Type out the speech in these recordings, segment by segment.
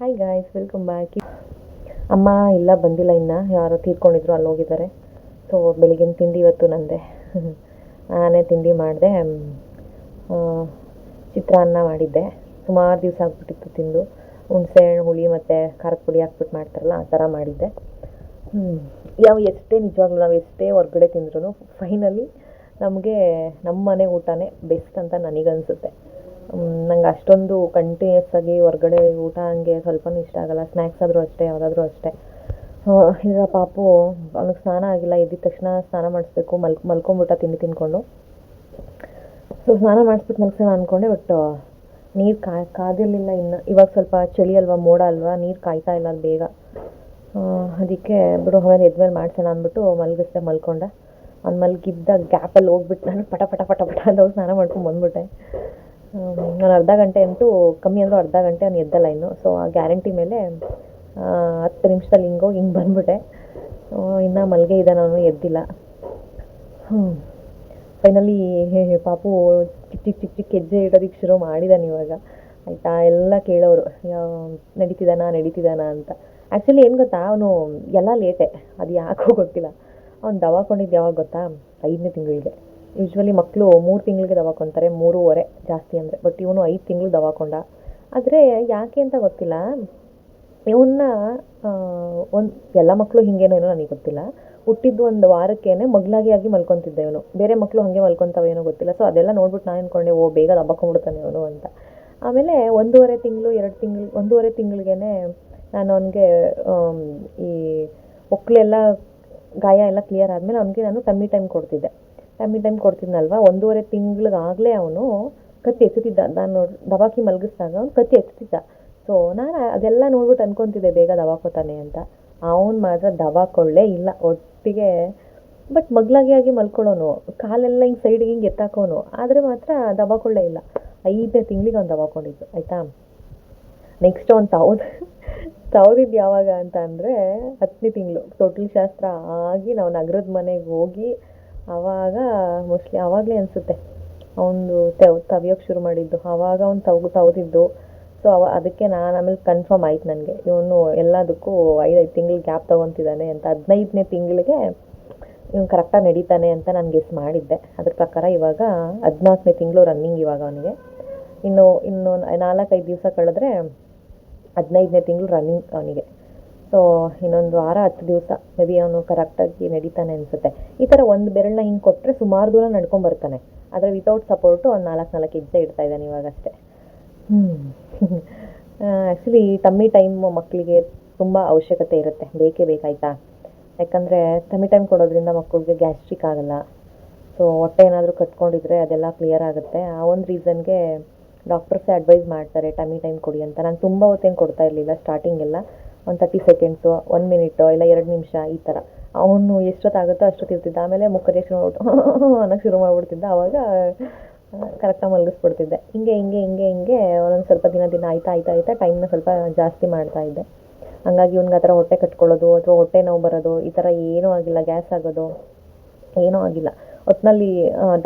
Hi guys welcome back ಅಮ್ಮ ಇಲ್ಲ, ಬಂದಿಲ್ಲ ಇನ್ನು. ಯಾರೋ ತೀರ್ಕೊಂಡಿದ್ರು ಅಲ್ಲಿ ಹೋಗಿದ್ದಾರೆ ಸೊ ಬೆಳಗಿನ ತಿಂಡಿ ಇವತ್ತು ನಂದೆ. ನಾನೇ ತಿಂಡಿ ಮಾಡಿದೆ. ಚಿತ್ರಾನ್ನ ಮಾಡಿದ್ದೆ. ಸುಮಾರು ದಿವಸ ಆಗ್ಬಿಟ್ಟಿತ್ತು ತಿಂದು. ಹುಣಸೆ ಹಣ್ಣು, ಹುಳಿ ಮತ್ತು ಖಾರದ ಪುಡಿ ಹಾಕ್ಬಿಟ್ಟು ಮಾಡ್ತಾರಲ್ಲ, ಆ ಥರ ಮಾಡಿದ್ದೆ. ಯಾವ ಎಷ್ಟೇ ನಿಜವಾಗ್ಲೂ ನಾವು ಎಷ್ಟೇ ಹೊರಗಡೆ ತಿಂದ್ರೂ ಫೈನಲಿ ನಮಗೆ ನಮ್ಮ ಮನೆ ಊಟನೇ ಬೆಸ್ಟ್ ಅಂತ ನನಗನ್ಸುತ್ತೆ. ನಂಗೆ ಅಷ್ಟೊಂದು ಕಂಟಿನ್ಯೂಸ್ ಆಗಿ ಹೊರಗಡೆ ಊಟ ಹಂಗೆ ಸ್ವಲ್ಪನೂ ಇಷ್ಟ ಆಗಲ್ಲ. ಸ್ನ್ಯಾಕ್ಸ್ ಆದರೂ ಅಷ್ಟೇ, ಯಾವುದಾದ್ರೂ ಅಷ್ಟೇ. ಈಗ ಪಾಪು, ಅವ್ನಿಗೆ ಸ್ನಾನ ಆಗಿಲ್ಲ. ಎದ್ದಿದ ತಕ್ಷಣ ಸ್ನಾನ ಮಾಡಿಸ್ಬೇಕು. ಮಲ್ ಮಲ್ಕೊಂಬಿಟ್ಟ ತಿಂಡಿ ತಿನ್ಕೊಂಡು. ಸೊ ಸ್ನಾನ ಮಾಡಿಸ್ಬಿಟ್ಟು ಮಲ್ಸೋಣ ಅಂದ್ಕೊಂಡೆ ಬಟ್ ನೀರು ಕಾಯ್ ಕಾದಿರಲಿಲ್ಲ ಇನ್ನು. ಇವಾಗ ಸ್ವಲ್ಪ ಚಳಿ ಅಲ್ವಾ, ಮೋಡ ಅಲ್ವಾ, ನೀರು ಕಾಯ್ತಾ ಇಲ್ಲ ಅಲ್ಲಿ ಬೇಗ. ಅದಕ್ಕೆ ಬಿಡು, ಆಮೇಲೆ ಎದ್ಮೇಲೆ ಮಾಡ್ಸೋಣ ಅಂದ್ಬಿಟ್ಟು ಮಲಗಿಸ್ದೆ, ಮಲ್ಕೊಂಡೆ. ಅವ್ನು ಮಲಗಿದ್ದ ಗ್ಯಾಪಲ್ಲಿ ಹೋಗ್ಬಿಟ್ಟು ನಾನು ಪಟ ಪಟ ಪಟ ಪಟ ಅಂತ ಸ್ನಾನ ಮಾಡ್ಕೊಂಡು ಬಂದ್ಬಿಟ್ಟೆ. ನಾನು ಅರ್ಧ ಗಂಟೆ ಅಂತೂ ಕಮ್ಮಿ ಅಂದರೂ ಅರ್ಧ ಗಂಟೆ ಅವ್ನು ಎದ್ದಲ್ಲ ಇನ್ನು ಸೊ ಆ ಗ್ಯಾರಂಟಿ ಮೇಲೆ ಹತ್ತು ನಿಮಿಷದಲ್ಲಿ ಹಿಂಗೋಗಿ ಹಿಂಗೆ ಬಂದ್ಬಿಟ್ಟೆ. ಇನ್ನು ಮಲ್ಗೆ ಇದ್ದಾನೆ ಅವನು, ಎದ್ದಿಲ್ಲ. ಹ್ಞೂ ಫೈನಲಿ ಪಾಪು ಚಿಕ್ಕ ಚಿಕ್ಕ ಚಿಕ್ಕ ಚಿಕ್ಕ ಹೆಜ್ಜೆ ಇಡೋದಕ್ಕೆ ಶುರು ಮಾಡಿದ್ದಾನೆ ಇವಾಗ. ಆಯಿತಾ? ಎಲ್ಲ ಕೇಳೋರು ನಡೀತಿದಾನಾ ನಡೀತಿದ್ದಾನ ನಡೀತಿದ್ದಾನ ಅಂತ. ಆ್ಯಕ್ಚುಲಿ ಏನು ಗೊತ್ತಾ? ಅವನು ಎಲ್ಲ ಲೇಟೆ ಅದು ಯಾಕೋ ಗೊತ್ತಿಲ್ಲ. ಅವ್ನು ದವಾಕೊಂಡಿದ್ದು ಯಾವಾಗ ಗೊತ್ತಾ? ಐದನೇ ತಿಂಗಳಿಗೆ. ಯೂಶ್ವಲಿ ಮಕ್ಕಳು ಮೂರು ತಿಂಗಳಿಗೆ ದವಾಕೊಂತಾರೆ ಮೂರುವರೆ ಜಾಸ್ತಿ ಅಂದರೆ. ಬಟ್ ಇವನು ಐದು ತಿಂಗಳು ದವಾಕೊಂಡ ಆದರೆ ಯಾಕೆ ಅಂತ ಗೊತ್ತಿಲ್ಲ. ಇವನ್ನ ಒಂದು, ಎಲ್ಲ ಮಕ್ಕಳು ಹಿಂಗೇನೋ ಏನೋ ನನಗೆ ಗೊತ್ತಿಲ್ಲ. ಹುಟ್ಟಿದ್ದು ಒಂದು ವಾರಕ್ಕೇನೆ ಮಗ್ಲಾಗಿ ಆಗಿ ಮಲ್ಕೊತಿದ್ದೆ ಇವನು. ಬೇರೆ ಮಕ್ಕಳು ಹಾಗೆ ಮಲ್ಕೊತಾವೇನೋ ಗೊತ್ತಿಲ್ಲ. ಸೊ ಅದೆಲ್ಲ ನೋಡ್ಬಿಟ್ಟು ನಾನು ಅಂದ್ಕೊಂಡೆ ಓ, ಬೇಗ ದಬ್ಬಕೊಂಡ್ಬಿಡ್ತಾನೆ ಇವನು ಅಂತ. ಆಮೇಲೆ ಒಂದೂವರೆ ತಿಂಗಳು, ಎರಡು ತಿಂಗಳು, ಒಂದೂವರೆ ತಿಂಗಳಿಗೇನೆ ನಾನು ಅವನಿಗೆ ಈ ಒಕ್ಕಲೆಲ್ಲ ಗಾಯ ಎಲ್ಲ ಕ್ಲಿಯರ್ ಆದಮೇಲೆ ಅವನಿಗೆ ನಾನು ಕಮ್ಮಿ ಟೈಮ್ ಕೊಡ್ತಿದ್ದೆ. ಕಮ್ಮಿ ಟೈಮ್ ಕೊಡ್ತಿದ್ನಲ್ವಾ? ಒಂದೂವರೆ ತಿಂಗಳಿಗಾಗಲೇ ಅವನು ಕತ್ತಿ ಎತ್ತುತ್ತಿದ್ದ. ನಾನು ದವಾಕಿ ಮಲಗಿಸಿದಾಗ ಅವ್ನು ಕತ್ತಿ ಎತ್ತುತ್ತಿದ್ದ. ಸೊ ನಾನು ಅದೆಲ್ಲ ನೋಡ್ಬಿಟ್ಟು ಅನ್ಕೊತಿದ್ದೆ, ಬೇಗ ದವಾಕೋತಾನೆ ಅಂತ. ಅವನು ಮಾತ್ರ ದವಾಕೊಳ್ಳೇ ಇಲ್ಲ, ಒಟ್ಟಿಗೆ, ಬಟ್ ಮಗ್ಲಾಗಿ ಆಗಿ ಮಲ್ಕೊಳ್ಳೋನು. ಕಾಲೆಲ್ಲ ಹಿಂಗೆ ಸೈಡಿಗೆ ಹಿಂಗೆ ಎತ್ತಾಕೋನು. ಆದರೆ ಮಾತ್ರ ದವಾಕೊಳ್ಳೇ ಇಲ್ಲ. ಐದನೇ ತಿಂಗಳಿಗೆ ಅವ್ನು ದವಾಕೊಂಡಿದ್ದು, ಆಯಿತಾ? ನೆಕ್ಸ್ಟ್ ಅವ್ನು ತವದ್ ತಾವ್ದಿದ್ದು ಯಾವಾಗ ಅಂತ ಅಂದರೆ ಹತ್ತನೇ ತಿಂಗಳು. ತೊಟ್ಲು ಶಾಸ್ತ್ರ ಆಗಿ ನಾವು ನಗರದ ಮನೆಗೆ ಹೋಗಿ ಆವಾಗ ಮೋಸ್ಟ್ಲಿ ಆವಾಗಲೇ ಅನಿಸುತ್ತೆ. ಅವನು ತೆವ್ ತವಿಯೋಕ್ಕೆ ಶುರು ಮಾಡಿದ್ದು. ಆವಾಗ ಅವ್ನು ತವಗು ತವದಿದ್ದು. ಸೊ ಅವ, ಅದಕ್ಕೆ ನಾನು ಆಮೇಲೆ ಕನ್ಫರ್ಮ್ ಆಯ್ತು ನನಗೆ. ಇವನು ಎಲ್ಲದಕ್ಕೂ ಐದೈದು ತಿಂಗಳು ಗ್ಯಾಪ್ ತೊಗೊತಿದ್ದಾನೆ ಅಂತ. ಹದಿನೈದನೇ ತಿಂಗಳಿಗೆ ಇವ್ನು ಕರೆಕ್ಟಾಗಿ ನಡೀತಾನೆ ಅಂತ ನಾನು ಗೆಸ್ ಮಾಡಿದ್ದೆ. ಅದ್ರ ಪ್ರಕಾರ ಇವಾಗ ಹದಿನಾಲ್ಕನೇ ತಿಂಗಳು ರನ್ನಿಂಗ್ ಇವಾಗ ಅವನಿಗೆ. ಇನ್ನು ಇನ್ನು ನಾಲ್ಕೈದು ದಿವಸ ಕಳೆದ್ರೆ ಹದಿನೈದನೇ ತಿಂಗಳು ರನ್ನಿಂಗ್ ಅವನಿಗೆ. ಸೊ ಇನ್ನೊಂದು ವಾರ, ಹತ್ತು ದಿವಸ ಮೇ ಬಿ ಅವನು ಕರೆಕ್ಟಾಗಿ ನಡೀತಾನೆ ಅನಿಸುತ್ತೆ. ಈ ಥರ ಒಂದು ಬೆರಳನ್ನ ಹಿಂಗೆ ಕೊಟ್ಟರೆ ಸುಮಾರು ದೂರ ನಡ್ಕೊಂಬರ್ತಾನೆ ಆದರೆ ವಿತೌಟ್ ಸಪೋರ್ಟು ಒಂದು ನಾಲ್ಕು ನಾಲ್ಕು ಹೆಜ್ಜೆ ಇಡ್ತಾ ಇದ್ದಾನೆ ಇವಾಗಷ್ಟೇ. ಹ್ಞೂ ಆ್ಯಕ್ಚುಲಿ ಟಮ್ಮಿ ಟೈಮ್ ಮಕ್ಕಳಿಗೆ ತುಂಬ ಅವಶ್ಯಕತೆ ಇರುತ್ತೆ. ಬೇಕೇ ಬೇಕಾಯ್ತಾ ಯಾಕಂದರೆ ಟಮ್ಮಿ ಟೈಮ್ ಕೊಡೋದ್ರಿಂದ ಮಕ್ಕಳಿಗೆ ಗ್ಯಾಸ್ಟ್ರಿಕ್ ಆಗಲ್ಲ. ಸೊ ಹೊಟ್ಟೆ ಏನಾದರೂ ಕಟ್ಕೊಂಡಿದ್ರೆ ಅದೆಲ್ಲ ಕ್ಲಿಯರ್ ಆಗುತ್ತೆ. ಆ ಒಂದು ರೀಸನ್ಗೆ ಡಾಕ್ಟರ್ಸೇ ಅಡ್ವೈಸ್ ಮಾಡ್ತಾರೆ ಟಮ್ಮಿ ಟೈಮ್ ಕೊಡಿ ಅಂತ. ನಾನು ತುಂಬ ಹೊತ್ತೇನು ಕೊಡ್ತಾ ಇರಲಿಲ್ಲ ಸ್ಟಾರ್ಟಿಂಗೆಲ್ಲ ಒಂದು ತರ್ಟಿ ಸೆಕೆಂಡ್ಸು ಒನ್ ಮಿನಿಟ್ ಇಲ್ಲ ಎರಡು ನಿಮಿಷ ಈ ಥರ ಅವನು ಎಷ್ಟೊತ್ತಾಗುತ್ತೋ ಅಷ್ಟೊತ್ತು ಇರ್ತಿದ್ದ. ಆಮೇಲೆ ಮುಖ ರಿಯಾಕ್ಷನ್ ಮಾಡ್ಬಿಟ್ಟು ಅನ್ನೋಕ್ಕೆ ಶುರು ಮಾಡಿಬಿಡ್ತಿದ್ದ. ಆವಾಗ ಕರೆಕ್ಟಾಗಿ ಮಲಗಿಸ್ಬಿಡ್ತಿದ್ದೆ. ಹಿಂಗೆ ಹಿಂಗೆ ಹಿಂಗೆ ಹಿಂಗೆ ಒಂದೊಂದು ಸ್ವಲ್ಪ ದಿನ ದಿನ ಆಯ್ತಾ ಆಯ್ತಾ ಆಯ್ತಾ ಟೈಮ್ನ ಸ್ವಲ್ಪ ಜಾಸ್ತಿ ಮಾಡ್ತಾ ಇದ್ದೆ. ಹಂಗಾಗಿ ಇವನಿಗೆ ಆ ಥರ ಹೊಟ್ಟೆ ಕಟ್ಕೊಳ್ಳೋದು, ಅಥವಾ ಹೊಟ್ಟೆ ನೋವು ಬರೋದು, ಈ ಥರ ಏನೂ ಆಗಿಲ್ಲ, ಗ್ಯಾಸ್ ಆಗೋದು, ಏನೂ ಆಗಿಲ್ಲ. ಒಟ್ಟಿನಲ್ಲಿ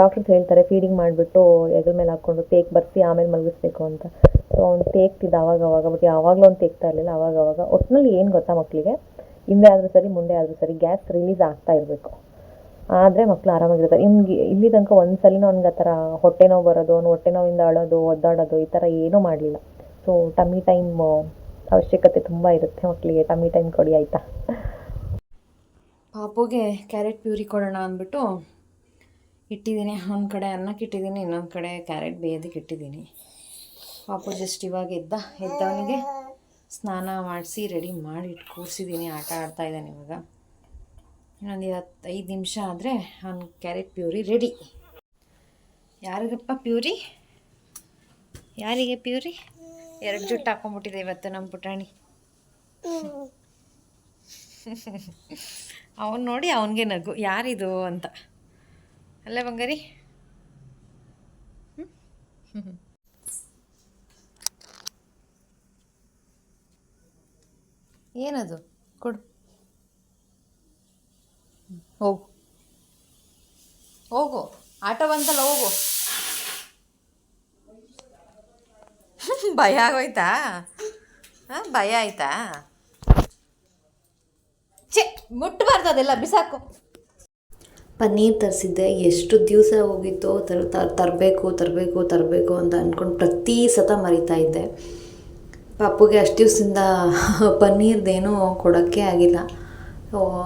ಡಾಕ್ಟರ್ಸ್ ಹೇಳ್ತಾರೆ ಫೀಡಿಂಗ್ ಮಾಡಿಬಿಟ್ಟು ಹೆಗಲ ಮೇಲೆ ಹಾಕ್ಕೊಂಡು ತೇಕ್ ಬರ್ಸಿ ಆಮೇಲೆ ಮಲಗಿಸ್ಬೇಕು ಅಂತ. ಸೊ ಅವ್ನು ತೇಗ್ತಿದ್ದ ಅವಾಗ ಅವಾಗ ಬಟ್ ಯಾವಾಗಲೂ ಅವ್ನು ತೇಗ್ತಾ ಇರಲಿಲ್ಲ, ಅವಾಗ ಅವಾಗ. ಒಟ್ಟಿನಲ್ಲಿ ಏನು ಗೊತ್ತಾ ಮಕ್ಕಳಿಗೆ ಹಿಂದೆ ಆದರೂ ಸರಿ, ಮುಂದೆ ಆದರೂ ಸರಿ ಗ್ಯಾಸ್ ರಿಲೀಸ್ ಆಗ್ತಾ ಇರಬೇಕು. ಆದರೆ ಮಕ್ಕಳು ಆರಾಮಾಗಿರ್ತಾರೆ. ನಿಮ್ಗೆ ಇಲ್ಲಿ ತನಕ ಒಂದು ಸಲಿನೂ ಅವ್ನಿಗೆ ಆ ಥರ ಹೊಟ್ಟೆ ನೋವು ಬರೋದು, ಅವ್ನು ಹೊಟ್ಟೆ ನೋವಿಂದ ಅಳೋದು, ಒದ್ದಾಡೋದು, ಈ ಥರ ಏನೂ ಮಾಡಲಿಲ್ಲ. ಸೊ ಟಮ್ಮಿ ಟೈಮ್ ಅವಶ್ಯಕತೆ ತುಂಬ ಇರುತ್ತೆ ಮಕ್ಕಳಿಗೆ ಟಮ್ಮಿ ಟೈಮ್ ಕೊಡಿ, ಆಯಿತಾ? ಪಾಪುಗೆ ಕ್ಯಾರೆಟ್ ಪ್ಯೂರಿ ಕೊಡೋಣ ಅಂದ್ಬಿಟ್ಟು ಇಟ್ಟಿದ್ದೀನಿ. ಒಂದು ಕಡೆ ಅನ್ನಕ್ಕೆ ಇಟ್ಟಿದ್ದೀನಿ ಇನ್ನೊಂದು ಕಡೆ ಕ್ಯಾರೆಟ್ ಬೇಯೋದಕ್ಕೆ ಇಟ್ಟಿದ್ದೀನಿ. ಪಾಪು ಜಸ್ಟ್ ಇವಾಗ ಎದ್ದ ಎದ್ದವನಿಗೆ ಸ್ನಾನ ಮಾಡಿಸಿ ರೆಡಿ ಮಾಡಿ ಇಟ್ಟು ಕೂರಿಸಿದ್ದೀನಿ ಆಟ ಆಡ್ತಾ ಇದ್ದಾನೆ ಇವಾಗ. ಇನ್ನೊಂದು ಇವತ್ತು ಐದು ನಿಮಿಷ ಆದರೆ ಅವ್ನು ಕ್ಯಾರೆಟ್ ಪ್ಯೂರಿ ರೆಡಿ ಯಾರಿಗಪ್ಪ ಪ್ಯೂರಿ? ಯಾರಿಗೆ ಪ್ಯೂರಿ? ಎರಡು ಜುಟ್ಟು ಹಾಕೊಂಡ್ಬಿಟ್ಟಿದೆ ಇವತ್ತು ನಮ್ಮ ಪುಟಾಣಿ. ಅವನು ನೋಡಿ ಅವನಿಗೆ ನಗು. ಯಾರಿದು ಅಂತ. ಅಲ್ಲ ಬಂಗಾರಿ? ಏನದು? ಕೊಡು. ಹೋಗು. ಹೋಗು. ಆಟ ಬಂತಲ್ಲ, ಹೋಗು. ಭಯ ಆಗೋಯ್ತಾ? ಭಯ ಆಯ್ತಾ? ಛೆ ಮುಟ್ಟಬಾರ್ದು ಅದೆಲ್ಲ, ಬಿಸಾಕು. ಪನ್ನೀರ್ ತರಿಸಿದ್ದೆ, ಎಷ್ಟು ದಿವಸ ಹೋಗಿತ್ತೋ, ತರ ತರಬೇಕು ತರಬೇಕು ತರಬೇಕು ಅಂತ ಅಂದ್ಕೊಂಡು ಪ್ರತಿ ಸತ ಮರಿತಾ ಇದ್ದೆ. ಪಾಪುಗೆ ಅಷ್ಟು ದಿವಸದಿಂದ ಪನ್ನೀರ್ದೇನೂ ಕೊಡೋಕ್ಕೆ ಆಗಿಲ್ಲ.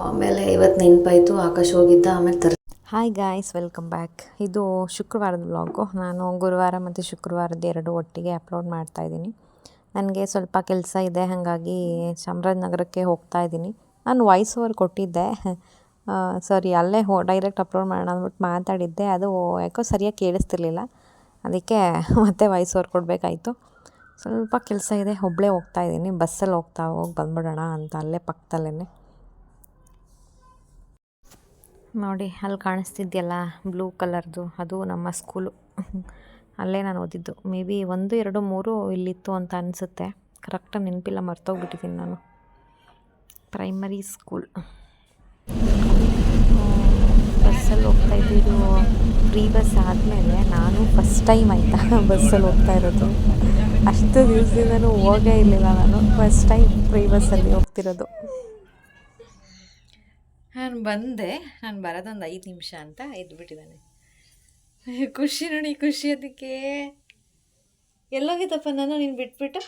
ಆಮೇಲೆ ಇವತ್ತು ನೆನಪಾಯಿತು, ಆಕಾಶ ಹೋಗಿದ್ದ, ಆಮೇಲೆ ತರ ಹಾಯ್ ಗಾಯ್ಸ್ ವೆಲ್ಕಮ್ ಬ್ಯಾಕ್ ಇದು ಶುಕ್ರವಾರದ ಬ್ಲಾಗು ನಾನು ಗುರುವಾರ ಮತ್ತು ಶುಕ್ರವಾರದ ಎರಡು ಒಟ್ಟಿಗೆ ಅಪ್ಲೋಡ್ ಮಾಡ್ತಾ ಇದ್ದೀನಿ. ನನಗೆ ಸ್ವಲ್ಪ ಕೆಲಸ ಇದೆ, ಹಾಗಾಗಿ ಚಾಮರಾಜನಗರಕ್ಕೆ ಹೋಗ್ತಾ ಇದ್ದೀನಿ. ನಾನು ವಾಯ್ಸ್ ಓವರ್ ಕೊಟ್ಟಿದ್ದೆ. ಸಾರಿ, ಅಲ್ಲೇ ಹೋ ಡೈರೆಕ್ಟ್ ಅಪ್ಲೋಡ್ ಮಾಡೋಣ ಅಂದ್ಬಿಟ್ಟು ಮಾತಾಡಿದ್ದೆ. ಅದು ಯಾಕೋ ಸರಿಯಾಗಿ ಕೇಳಿಸ್ತಿರ್ಲಿಲ್ಲ. ಅದಕ್ಕೆ ಮತ್ತೆ ವಾಯ್ಸ್ ಓವರ್ ಕೊಡಬೇಕಾಯ್ತು. ಸ್ವಲ್ಪ ಕೆಲಸ ಇದೆ ಒಬ್ಬಳೇ ಹೋಗ್ತಾ ಇದ್ದೀನಿ. ಬಸ್ಸಲ್ಲಿ ಹೋಗ್ತಾ ಹೋಗಿ ಬಂದ್ಬಿಡೋಣ ಅಂತ ಅಲ್ಲೇ ಪಕ್ಕದಲ್ಲೇ ನೋಡಿ, ಅಲ್ಲಿ ಕಾಣಿಸ್ತಿದ್ಯಲ್ಲ ಬ್ಲೂ ಕಲರ್ದು ಅದು ನಮ್ಮ ಸ್ಕೂಲು ಅಲ್ಲೇ ನಾನು ಓದಿದ್ದು. ಮೇ ಬಿ ಒಂದು, ಎರಡು, ಮೂರು ಇಲ್ಲಿತ್ತು ಅಂತ ಅನಿಸುತ್ತೆ. ಕರೆಕ್ಟಾಗಿ ನೆನಪಿಲ್ಲ, ಮರ್ತೋಗ್ಬಿಟ್ಟಿದ್ದೀನಿ ನಾನು. ಪ್ರೈಮರಿ ಸ್ಕೂಲ್ ಬಸ್ಸಲ್ಲಿ ಹೋಗ್ತಾ ಇದ್ದಿದ್ದು ಫ್ರೀ ಬಸ್ ಆದಮೇಲೆ ನಾನು ಫಸ್ಟ್ ಟೈಮ್ ಆಯಿತಾ ಬಸ್ಸಲ್ಲಿ ಹೋಗ್ತಾ ಇರೋದು. ಅಷ್ಟು ದಿವಸದಿಂದನೂ ಹೋಗೇ ಇರಲಿಲ್ಲ ನಾನು. ಫಸ್ಟ್ ಟೈಮ್ ಫ್ರೀ ಬಸ್ಸಲ್ಲಿ ಹೋಗ್ತಿರೋದು. ನಾನು ಬಂದೆ. ನಾನು ಬರೋದೊಂದು ಐದು ನಿಮಿಷ ಅಂತ ಎದ್ಬಿಟ್ಟಿದ್ದಾನೆ ಖುಷಿ ನೋಡಿ, ಖುಷಿ ಅದಕ್ಕೆ. ಎಲ್ಲೋಗಿದ್ದಪ್ಪ ನಾನು, ನೀನು ಬಿಟ್ಬಿಟ್ಟು?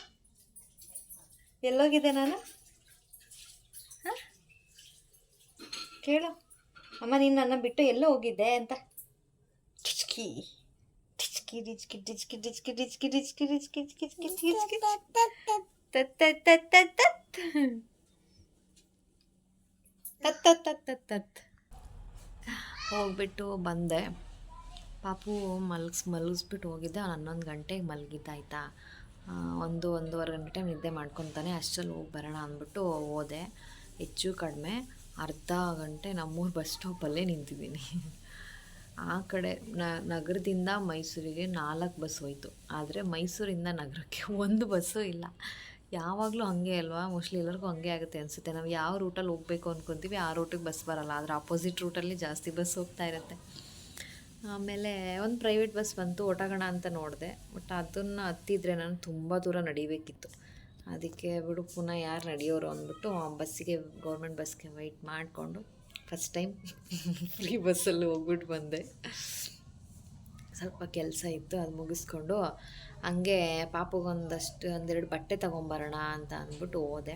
ಎಲ್ಲೋಗಿದ್ದೆ ನಾನು? ಹಾಂ? ಕೇಳು. ಅಮ್ಮ, ನೀನು ನನ್ನ ಬಿಟ್ಟು ಎಲ್ಲೋ ಹೋಗಿದ್ದೆ ಅಂತ. ತತ್ ತತ್ ತತ್ ತತ್ ತತ್ ತತ್ ತತ್ ತತ್ ತತ್ ತತ್ ಹೋಗ್ಬಿಟ್ಟು ಬಂದೆ ಪಾಪು ಮಲ್ಗಿಸ್ ಮಲಗಿಸ್ಬಿಟ್ಟು ಹೋಗಿದ್ದೆ ಅವ್ನು ಹನ್ನೊಂದು ಗಂಟೆಗೆ ಮಲಗಿದ್ದಾಯ್ತಾ ಒಂದು ಒಂದೂವರೆ ಗಂಟೆ ನಿದ್ದೆ ಮಾಡ್ಕೊತಾನೆ ಅಷ್ಟರಲ್ಲಿ ಹೋಗಿ ಬರೋಣ ಅಂದ್ಬಿಟ್ಟು ಹೋದೆ ಹೆಚ್ಚು ಕಡಿಮೆ ಅರ್ಧ ಗಂಟೆ ನಮ್ಮೂರು ಬಸ್ ಸ್ಟಾಪಲ್ಲೇ ನಿಂತಿದ್ದೀನಿ ಆ ಕಡೆ ನಗರದಿಂದ ಮೈಸೂರಿಗೆ ನಾಲ್ಕು ಬಸ್ ಹೋಯಿತು. ಆದರೆ ಮೈಸೂರಿಂದ ನಗರಕ್ಕೆ ಒಂದು ಬಸ್ಸು ಇಲ್ಲ. ಯಾವಾಗಲೂ ಹಂಗೆ ಅಲ್ವಾ? ಮೋಸ್ಟ್ಲಿ ಎಲ್ಲರಿಗೂ ಹಂಗೆ ಆಗುತ್ತೆ ಅನಿಸುತ್ತೆ. ನಾವು ಯಾವ ರೂಟಲ್ಲಿ ಹೋಗಬೇಕು ಅಂದ್ಕೊತೀವಿ ಆ ರೂಟಿಗೆ ಬಸ್ ಬರಲ್ಲ. ಆದರೆ ಆಪೋಸಿಟ್ ರೂಟಲ್ಲಿ ಜಾಸ್ತಿ ಬಸ್ ಹೋಗ್ತಾ ಇರುತ್ತೆ. ಆಮೇಲೆ ಒಂದು ಪ್ರೈವೇಟ್ ಬಸ್ ಬಂತು ಓಟಗಣ ಅಂತ ನೋಡಿದೆ. ಬಟ್ ಅದನ್ನು ಹತ್ತಿದ್ರೆ ನಾನು ತುಂಬ ದೂರ ನಡಿಬೇಕಿತ್ತು. ಅದಕ್ಕೆ ಬಿಡು, ಪುನಃ ಯಾರು ನಡೆಯೋರು ಅಂದ್ಬಿಟ್ಟು ಆ ಬಸ್ಸಿಗೆ ಗೌರ್ಮೆಂಟ್ ಬಸ್ಗೆ ವೆಯ್ಟ್ ಮಾಡಿಕೊಂಡು ಫಸ್ಟ್ ಟೈಮ್ ಫ್ರೀ ಬಸ್ಸಲ್ಲಿ ಹೋಗ್ಬಿಟ್ಟು ಬಂದೆ. ಸ್ವಲ್ಪ ಕೆಲಸ ಇತ್ತು, ಅದು ಮುಗಿಸ್ಕೊಂಡು ಹಂಗೆ ಪಾಪಗೊಂದಷ್ಟು ಒಂದೆರಡು ಬಟ್ಟೆ ತೊಗೊಂಬರೋಣ ಅಂತ ಅಂದ್ಬಿಟ್ಟು ಹೋದೆ.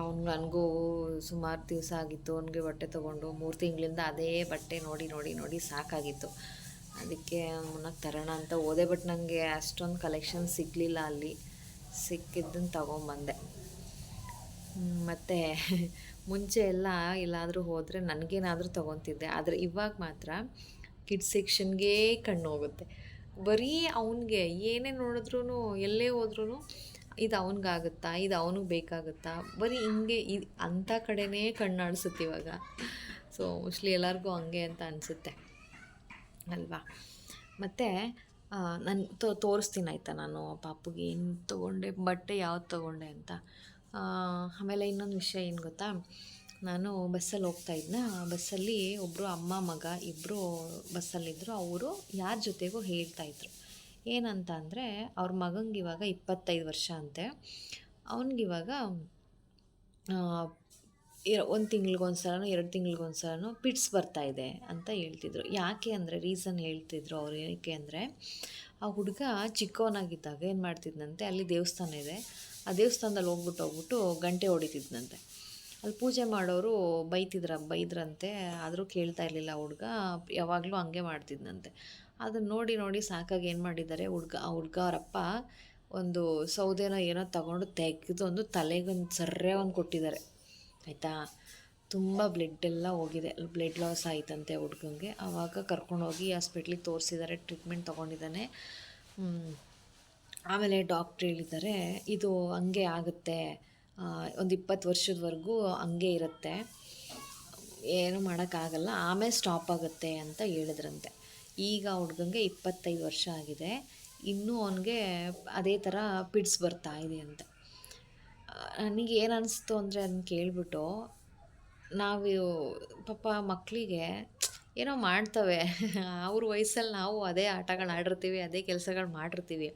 ಅವ್ನು ನನಗೂ ಸುಮಾರು ದಿವಸ ಆಗಿತ್ತು, ಅವನಿಗೆ ಬಟ್ಟೆ ತೊಗೊಂಡು ಮೂರು ತಿಂಗಳಿಂದ ಅದೇ ಬಟ್ಟೆ ನೋಡಿ ನೋಡಿ ನೋಡಿ ಸಾಕಾಗಿತ್ತು. ಅದಕ್ಕೆ ಮುನ್ನಾಗಿ ತರೋಣ ಅಂತ ಹೋದೆ, ಬಟ್ ನನಗೆ ಅಷ್ಟೊಂದು ಕಲೆಕ್ಷನ್ ಸಿಗಲಿಲ್ಲ ಅಲ್ಲಿ. ಸಿಕ್ಕಿದ್ದನ್ನು ತೊಗೊಂಬಂದೆ. ಮತ್ತು ಮುಂಚೆ ಎಲ್ಲ ಎಲ್ಲಾದರೂ ಹೋದರೆ ನನಗೇನಾದರೂ ತೊಗೊತಿದ್ದೆ. ಆದರೆ ಇವಾಗ ಮಾತ್ರ ಕಿಡ್ಸ್ ಸೆಕ್ಷನ್ಗೆ ಕಣ್ಣು ಹೋಗುತ್ತೆ. ಬರೀ ಅವನಿಗೆ ಏನೇ ನೋಡಿದ್ರೂ ಎಲ್ಲೇ ಹೋದ್ರೂ ಇದು ಅವನಿಗಾಗುತ್ತಾ, ಇದು ಅವನಿಗೆ ಬೇಕಾಗುತ್ತಾ, ಬರೀ ಹಿಂಗೆ ಇದು ಅಂಥ ಕಡೆನೇ ಕಣ್ಣಾಡಿಸುತ್ತೆ ಇವಾಗ. ಸೊ ಮೋಸ್ಟ್ಲಿ ಎಲ್ಲರಿಗೂ ಹಂಗೆ ಅಂತ ಅನಿಸುತ್ತೆ. ಅಲ್ವಾ? ಮತ್ತು ನಾನು ತೋರಿಸ್ತೀನಿ ಆಯಿತಾ ನಾನು ಪಾಪುಗೆ. ಏನು ತೊಗೊಂಡೆ? ಬಟ್ಟೆ ಯಾವ್ದು ತೊಗೊಂಡೆ ಅಂತ? ಆಮೇಲೆ ಇನ್ನೊಂದು ವಿಷಯ ಏನು ಗೊತ್ತಾ? ನಾನು ಬಸ್ಸಲ್ಲಿ ಹೋಗ್ತಾ ಇದ್ನ. ಬಸ್ಸಲ್ಲಿ ಒಬ್ಬರು ಅಮ್ಮ, ಮಗ ಇಬ್ಬರು ಬಸ್ಸಲ್ಲಿದ್ದರು ಅವರು ಯಾರ ಜೊತೆಗೋ ಹೇಳ್ತಾಯಿದ್ರು ಏನಂತ ಅಂದರೆ ಅವ್ರ ಮಗಂಗೆ ಇವಾಗ ಇಪ್ಪತ್ತೈದು ವರ್ಷ ಅಂತೆ. ಅವ್ನಿಗಿವಾಗ ಒಂದು ತಿಂಗ್ಳಿಗೊಂದ್ಸಲನೋ, ಎರಡು ತಿಂಗ್ಳಿಗೊಂದ್ಸಲನೋ ಪಿಟ್ಸ್ ಬರ್ತಾ ಇದೆ ಅಂತ ಹೇಳ್ತಿದ್ರು. ಯಾಕೆ ಅಂದರೆ, ರೀಸನ್ ಹೇಳ್ತಿದ್ರು ಅವ್ರು ಏನಕ್ಕೆ ಅಂದರೆ, ಆ ಹುಡುಗ ಚಿಕ್ಕವನಾಗಿದ್ದಾಗ ಏನು ಮಾಡ್ತಿದ್ನಂತೆ, ಅಲ್ಲಿ ದೇವಸ್ಥಾನ ಇದೆ. ಆ ದೇವಸ್ಥಾನದಲ್ಲಿ ಹೋಗ್ಬಿಟ್ಟು ಹೋಗ್ಬಿಟ್ಟು ಗಂಟೆ ಹೊಡಿತಿದ್ನಂತೆ. ಅಲ್ಲಿ ಪೂಜೆ ಮಾಡೋರು ಬೈತಿದ್ರ, ಬೈದ್ರಂತೆ, ಆದರೂ ಕೇಳ್ತಾ ಇರಲಿಲ್ಲ ಹುಡುಗ, ಯಾವಾಗಲೂ ಹಂಗೆ ಮಾಡ್ತಿದ್ನಂತೆ. ಅದನ್ನ ನೋಡಿ ನೋಡಿ ಸಾಕಾಗಿ ಏನು ಮಾಡಿದ್ದಾರೆ, ಹುಡುಗ, ಆ ಹುಡುಗ ಅವರಪ್ಪ ಒಂದು ಸೌದೆನೋ ಏನೋ ತಗೊಂಡು ತೆಗೆದು ಒಂದು ತಲೆಗೊಂದು ಸರ್ರೆ ಒಂದು ಕೊಟ್ಟಿದ್ದಾರೆ. ಆಯಿತಾ? ತುಂಬ ಬ್ಲಡ್ ಹೋಗಿದೆ. ಬ್ಲಡ್ ಲಾಸ್ ಆಯ್ತಂತೆ ಹುಡ್ಗಂಗೆ. ಆವಾಗ ಕರ್ಕೊಂಡೋಗಿ ಹಾಸ್ಪಿಟ್ಲಿಗೆ ತೋರಿಸಿದ್ದಾರೆ ಟ್ರೀಟ್ಮೆಂಟ್ ತೊಗೊಂಡಿದ್ದಾನೆ. ಆಮೇಲೆ ಡಾಕ್ಟ್ರ್ ಹೇಳಿದ್ದಾರೆ, ಇದು ಹಂಗೆ ಆಗುತ್ತೆ. ಒಂದು ಇಪ್ಪತ್ತು ವರ್ಷದವರೆಗೂ ಹಂಗೆ ಇರುತ್ತೆ. ಏನು ಮಾಡೋಕ್ಕಾಗಲ್ಲ ಆಮೇಲೆ ಸ್ಟಾಪ್ ಆಗುತ್ತೆ ಅಂತ ಹೇಳಿದ್ರಂತೆ. ಈಗ ಹುಡ್ಗಂಗೆ ಇಪ್ಪತ್ತೈದು ವರ್ಷ ಆಗಿದೆ. ಇನ್ನೂ ಅವನಿಗೆ ಅದೇ ಥರ ಪಿಡ್ಸ್ ಬರ್ತಾ ಇದೆ ಅಂತ. ನನಗೆ ಏನು ಅನಿಸ್ತು ಅಂದರೆ ಅದನ್ನ ಕೇಳಿಬಿಟ್ಟು ನಾವು ಪಾಪ ಮಕ್ಕಳಿಗೆ ಏನೋ ಮಾಡ್ತವೆ. ಅವ್ರ ವಯಸ್ಸಲ್ಲಿ ನಾವು ಅದೇ ಆಟಗಳು ಆಡಿರ್ತೀವಿ, ಅದೇ ಕೆಲಸಗಳು ಮಾಡಿರ್ತೀವಿ.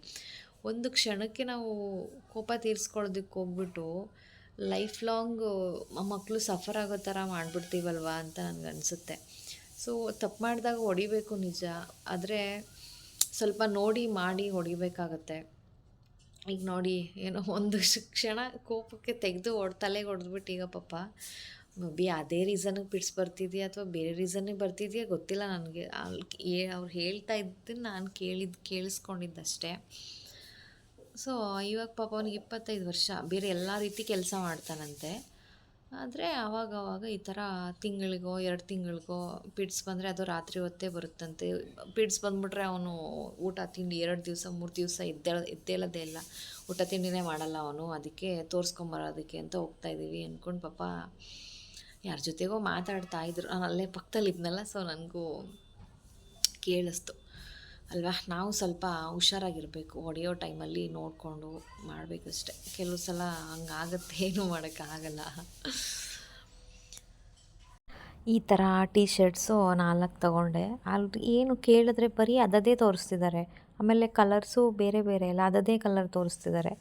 ಒಂದು ಕ್ಷಣಕ್ಕೆ ನಾವು ಕೋಪ ತೀರಿಸ್ಕೊಳ್ಳೋದಕ್ಕೆ ಹೋಗ್ಬಿಟ್ಟು ಲೈಫ್ ಲಾಂಗ್ ಮಕ್ಕಳು ಸಫರ್ ಆಗೋ ಥರ ಮಾಡಿಬಿಡ್ತೀವಲ್ವ ಅಂತ ನನಗೆ ಅನಿಸುತ್ತೆ. ಸೊ ತಪ್ಪು ಮಾಡಿದಾಗ ಹೊಡಿಬೇಕು ನಿಜ, ಆದರೆ ಸ್ವಲ್ಪ ನೋಡಿ ಮಾಡಿ ಹೊಡಿಬೇಕಾಗತ್ತೆ. ಈಗ ನೋಡಿ, ಏನೋ ಒಂದು ಶಿಕ್ಷಣ ಕ್ಷಣ ಕೋಪಕ್ಕೆ ತೆಗೆದು ಒಡ್, ತಲೆಗೆ ಹೊಡೆದ್ಬಿಟ್ಟು ಈಗ ಪಾಪ ಬಿ ಅದೇ ರೀಸನ್ಗೆ ಪಿಡ್ಸ್ ಬರ್ತಿದೆಯಾ ಅಥವಾ ಬೇರೆ ರೀಸನ್ನಿಗೆ ಬರ್ತಿದೆಯಾ ಗೊತ್ತಿಲ್ಲ ನನಗೆ. ಅಲ್ಲಿ ಅವ್ರು ಹೇಳ್ತಾ ಇದ್ದನ್ನು ನಾನು ಕೇಳಿದ್ದು ಕೇಳಿಸ್ಕೊಂಡಿದ್ದಷ್ಟೇ. ಸೊ ಇವಾಗ ಪಾಪ ಅವ್ನಿಗೆ ಇಪ್ಪತ್ತೈದು ವರ್ಷ. ಬೇರೆ ಎಲ್ಲ ರೀತಿ ಕೆಲಸ ಮಾಡ್ತಾನಂತೆ. ಆದರೆ ಆವಾಗ ಆವಾಗ ಈ ಥರ ತಿಂಗಳಿಗೋ, ಎರಡು ತಿಂಗಳಿಗೋ ಪಿಡ್ಸ್ ಬಂದರೆ ಅದು ರಾತ್ರಿ ಹೊತ್ತೇ ಬರುತ್ತಂತೆ. ಪಿಡ್ಸ್ ಬಂದ್ಬಿಟ್ರೆ ಅವನು ಊಟ ತಿಂಡಿ ಎರಡು ದಿವಸ, ಮೂರು ದಿವಸ ಎದ್ದೇಳ ಎದ್ದೇಳೋದೇ ಇಲ್ಲ. ಊಟ ತಿಂಡಿನೇ ಮಾಡಲ್ಲ ಅವನು. ಅದಕ್ಕೆ ತೋರಿಸ್ಕೊಂಬರೋದಕ್ಕೆ ಅಂತ ಹೋಗ್ತಾ ಇದ್ದೀವಿ ಅಂದ್ಕೊಂಡು ಪಾಪ ಯಾರ ಜೊತೆಗೋ ಮಾತಾಡ್ತಾ ಇದ್ರು. ನಾನು ಅಲ್ಲೇ ಪಕ್ಕದಲ್ಲಿ ಇದ್ನಲ್ಲ ಸೊ ನನಗೂ ಕೇಳಿಸ್ತು. ಅಲ್ವಾ? ನಾವು ಸ್ವಲ್ಪ ಹುಷಾರಾಗಿರಬೇಕು. ಹೊಡೆಯೋ ಟೈಮಲ್ಲಿ ನೋಡಿಕೊಂಡು ಮಾಡಬೇಕಷ್ಟೆ ಕೆಲವು ಸಲ ಹಂಗಾಗತ್ತೆ. ಏನೂ ಮಾಡೋಕ್ಕಾಗಲ್ಲ. ಈ ಥರ ಟಿ ಶರ್ಟ್ಸು ನಾಲ್ಕು ತೊಗೊಂಡೆ. ಅಲ್ಲಿ ಏನು ಕೇಳಿದ್ರೆ ಬರೀ ಅದದೇ ತೋರಿಸ್ತಿದ್ದಾರೆ. ಆಮೇಲೆ ಕಲರ್ಸು ಬೇರೆ ಬೇರೆ ಎಲ್ಲ ಅದದೇ ಕಲರ್ ತೋರಿಸ್ತಿದ್ದಾರೆ.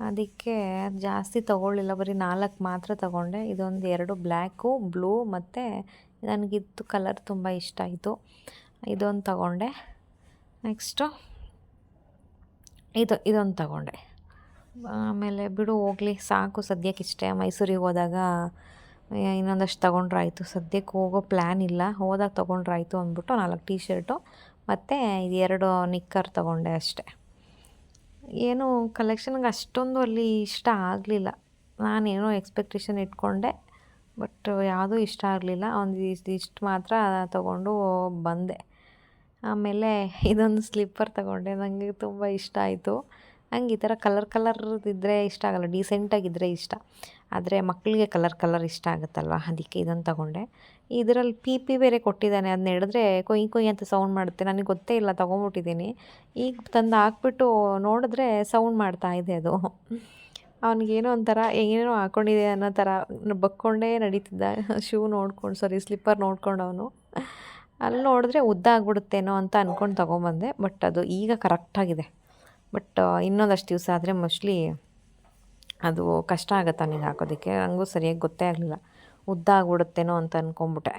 ಅದಕ್ಕೆ ಜಾಸ್ತಿ ತೊಗೊಳ್ಳಿಲ್ಲ. ಬರೀ ನಾಲ್ಕು ಮಾತ್ರ ತೊಗೊಂಡೆ. ಇದೊಂದು ಎರಡು ಬ್ಲ್ಯಾಕು, ಬ್ಲೂ ಮತ್ತು ನನಗಿದ್ದು ಕಲರ್ ತುಂಬ ಇಷ್ಟ ಆಯಿತು. ಇದೊಂದು ತಗೊಂಡೆ. ನೆಕ್ಸ್ಟು ಇದು, ಇದೊಂದು ತಗೊಂಡೆ. ಆಮೇಲೆ ಬಿಡು, ಹೋಗಲಿ, ಸಾಕು, ಸದ್ಯಕ್ಕೆ ಇಷ್ಟೇ. ಮೈಸೂರಿಗೆ ಹೋದಾಗ ಇನ್ನೊಂದಷ್ಟು ತೊಗೊಂಡ್ರಾಯ್ತು. ಸದ್ಯಕ್ಕೆ ಹೋಗೋ ಪ್ಲ್ಯಾನ್ ಇಲ್ಲ. ಹೋದಾಗ ತೊಗೊಂಡ್ರಾಯ್ತು ಅಂದ್ಬಿಟ್ಟು ನಾಲ್ಕು ಟೀ ಶರ್ಟು ಮತ್ತು ಎರಡು ನಿಕ್ಕರ್ ತೊಗೊಂಡೆ ಅಷ್ಟೆ. ಏನು ಕಲೆಕ್ಷನ್ಗೆ ಅಷ್ಟೊಂದು ಅಲ್ಲಿ ಇಷ್ಟ ಆಗಲಿಲ್ಲ. ನಾನೇನೋ ಎಕ್ಸ್ಪೆಕ್ಟೇಷನ್ ಇಟ್ಕೊಂಡೆ ಬಟ್ ಯಾವುದೂ ಇಷ್ಟ ಆಗಲಿಲ್ಲ. ಒಂದು ಇಷ್ಟು ಮಾತ್ರ ತೊಗೊಂಡು ಬಂದೆ. ಆಮೇಲೆ ಇದೊಂದು ಸ್ಲಿಪ್ಪರ್ ತಗೊಂಡೆ ನನಗೆ ತುಂಬ ಇಷ್ಟ ಆಯಿತು. ನಂಗೆ ಈ ಥರ ಕಲರ್ ಕಲರ್ದಿದ್ದರೆ ಇಷ್ಟ ಆಗಲ್ಲ ಡೀಸೆಂಟಾಗಿದ್ದರೆ ಇಷ್ಟ. ಆದರೆ ಮಕ್ಕಳಿಗೆ ಕಲರ್ ಕಲರ್ ಇಷ್ಟ ಆಗುತ್ತಲ್ವ, ಅದಕ್ಕೆ ಇದನ್ನು ತಗೊಂಡೆ. ಇದರಲ್ಲಿ ಪಿ ಪಿ ಬೇರೆ ಕೊಟ್ಟಿದ್ದಾನೆ ಅದನ್ನ ಹಿಡಿದ್ರೆ ಕೊಯ್ ಕೊಯ್ ಅಂತ ಸೌಂಡ್ ಮಾಡುತ್ತೆ. ನನಗೆ ಗೊತ್ತೇ ಇಲ್ಲ, ತೊಗೊಂಬಿಟ್ಟಿದ್ದೀನಿ. ಈಗ ತಂದು ಹಾಕ್ಬಿಟ್ಟು ನೋಡಿದ್ರೆ ಸೌಂಡ್ ಮಾಡ್ತಾ ಇದೆ ಅದು. ಅವನಿಗೇನೋ ಒಂಥರ ಏನೇನೋ ಹಾಕ್ಕೊಂಡಿದೆ ಅನ್ನೋ ಥರ, ಬಕ್ಕೊಂಡೇ ನಡೀತಿದ್ದ. ಶೂ ನೋಡ್ಕೊಂಡು ಸಾರಿ ಸ್ಲಿಪ್ಪರ್ ನೋಡ್ಕೊಂಡು ಅವನು. ಅಲ್ಲಿ ನೋಡಿದ್ರೆ ಉದ್ದ ಆಗ್ಬಿಡುತ್ತೇನೋ ಅಂತ ಅಂದ್ಕೊಂಡು ತೊಗೊಂಬಂದೆ ಬಟ್ ಅದು ಈಗ ಕರೆಕ್ಟಾಗಿದೆ ಬಟ್ ಇನ್ನೊಂದಷ್ಟು ದಿವಸ ಆದರೆ ಮೋಸ್ಟ್ಲಿ ಅದು ಕಷ್ಟ ಆಗುತ್ತೆ ನನಗೆ ಹಾಕೋದಕ್ಕೆ. ನನಗೂ ಸರಿಯಾಗಿ ಗೊತ್ತೇ ಆಗಲಿಲ್ಲ. ಉದ್ದ ಆಗ್ಬಿಡುತ್ತೇನೋ ಅಂತ ಅಂದ್ಕೊಂಬಿಟ್ಟೆ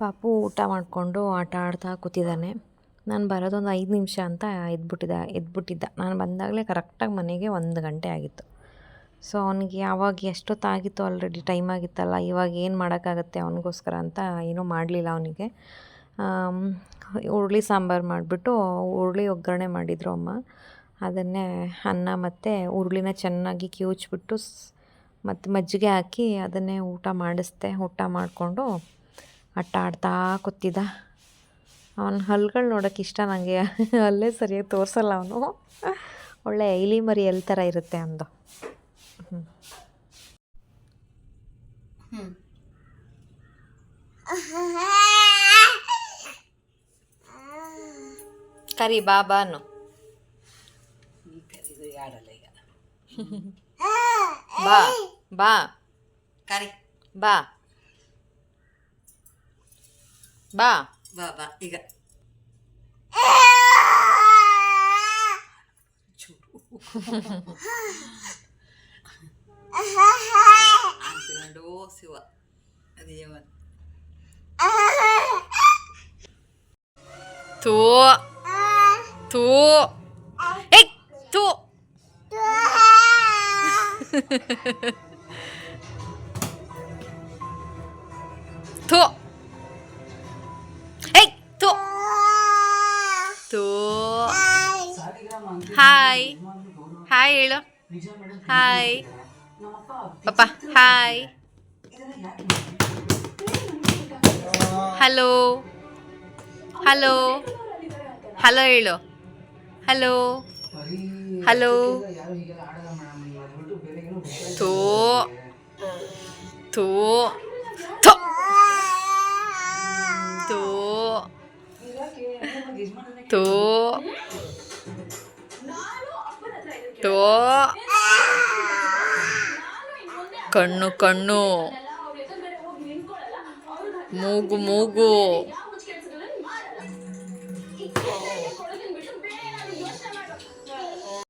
ಪಾಪು ಊಟ ಮಾಡಿಕೊಂಡು ಆಟ ಆಡ್ತಾ ಕೂತಿದ್ದಾನೆ. ನಾನು ಬರೋದೊಂದು ಐದು ನಿಮಿಷ ಅಂತ ಎದ್ಬಿಟ್ಟಿದ್ದ ಎದ್ಬಿಟ್ಟಿದ್ದ ನಾನು ಬಂದಾಗಲೇ ಕರೆಕ್ಟಾಗಿ ಮನೆಗೆ ಒಂದು ಗಂಟೆ ಆಗಿತ್ತು. ಸೊ ಅವನಿಗೆ ಆವಾಗ ಎಷ್ಟೊತ್ತಾಗಿತ್ತು ಆಲ್ರೆಡಿ ಟೈಮ್ ಆಗಿತ್ತಲ್ಲ, ಇವಾಗ ಏನು ಮಾಡೋಕ್ಕಾಗತ್ತೆ ಅವನಿಗೋಸ್ಕರ ಅಂತ ಏನೂ ಮಾಡಲಿಲ್ಲ ಅವನಿಗೆ. ಹುರುಳಿ ಸಾಂಬಾರು ಮಾಡಿಬಿಟ್ಟು ಹುರುಳಿ ಒಗ್ಗರಣೆ ಮಾಡಿದರು ಅಮ್ಮ. ಅದನ್ನೇ ಅನ್ನ ಮತ್ತು ಹುರುಳಿನ ಚೆನ್ನಾಗಿ ಕಿವುಚ್ಬಿಟ್ಟು ಮತ್ತು ಮಜ್ಜಿಗೆ ಹಾಕಿ ಅದನ್ನೇ ಊಟ ಮಾಡಿಸ್ದೆ. ಊಟ ಮಾಡಿಕೊಂಡು ಆಟ ಆಡ್ತಾ ಕೂತಿದ್ದ. ಅವನ ಹಲ್ಗಳು ನೋಡೋಕೆ ಇಷ್ಟ ನನಗೆ ಅಲ್ಲೇ ಸರಿಯಾಗಿ ತೋರಿಸಲ್ಲ ಅವನು. ಒಳ್ಳೆ ಇಲಿ ಮರಿ ಎಲ್ ಥರ ಇರುತ್ತೆ ಅಂದು. ಹ್ಞೂ ಕರಿ ಬಾ ಬಾನು ಬಾ ಬಾ ಕರಿ ಬಾ ಬಾ ಬಾ ಬಾ ಈಗ ಅಂತ್ಕೊಂಡು ಶಿವ ದೇವನ್ ತೂ ತೂ ಏಯ್ ತೂ ತೂ ಏಯ್ ತೂ ತೂ ಹಾಯ್ ಹಾಯ್ ಹೇಳು ಹಾಯ್ ಪಾಪ ಹಾಯ್ ಹಲೋ ಹಲೋ ಹಲೋ ಹೇಳು. ಹಲೋ ಹಲೋ ತೋ. ತೋ. ತೋ. ತೋ. ತೋ. ಕಣ್ಣು ಕಣ್ಣು. ಮೂಗು ಮೂಗು.